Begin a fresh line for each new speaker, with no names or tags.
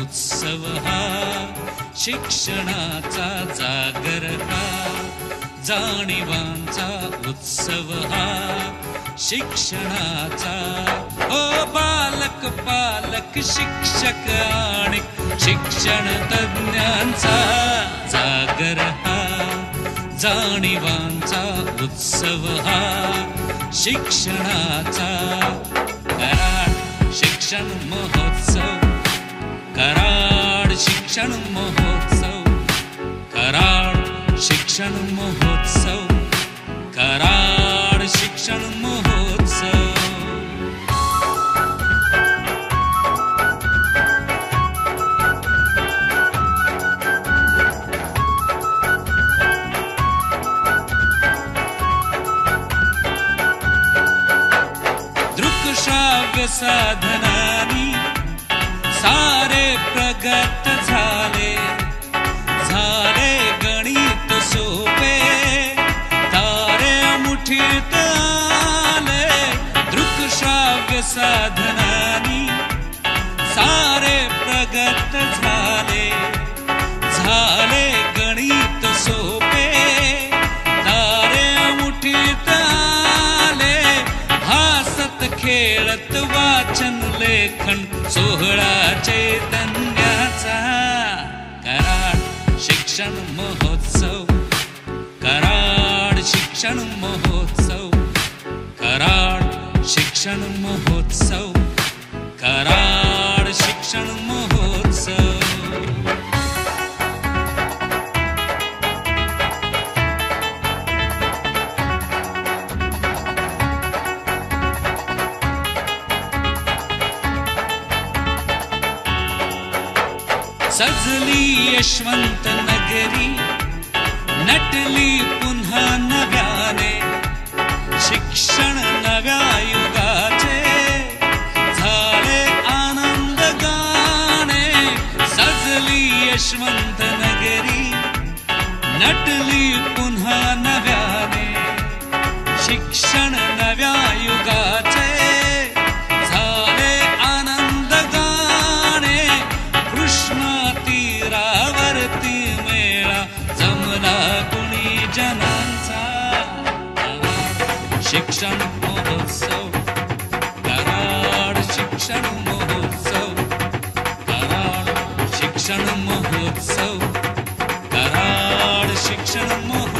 उत्सव हा शिक्षणाचा जागर हा जाणीवांचा उत्सव हा शिक्षणाचा. ओ बालक पालक शिक्षक आणि शिक्षण तज्ञांचा जागर हा जाणीवांचा उत्सव हा शिक्षणाचा महोत्सव शिक्षण महोत्सव शिक्षण महोत्सव महोत्सव। दृकश्राव्य सारे प्रगत झाले। झाले गणित सोपे। तारे मुठीत आले। दृकश्राव्य साधनानी। सारे प्रगत झाले। झाले गणित सोपे। तारे मुठीत आले। हासत खेळत वाचन लेखन सोहळा चैतन्याचा. कराड शिक्षण महोत्सव. कराड शिक्षण महोत्सव. कराड शिक्षण महोत्सव. कराड शिक्षण महोत्सव सजली यशवंत नगरी नटली पुन्हा नव्याने शिक्षण नव्या युगाचे झाले आनंद गाणे। सजली यशवंत नगरी नटली पुन्हा नव्याने शिक्षण नव्या जनांचा शिक्षण महोत्सव कराड शिक्षण महोत्सव शिक्षण महोत्सव कराड शिक्षण महोत्सव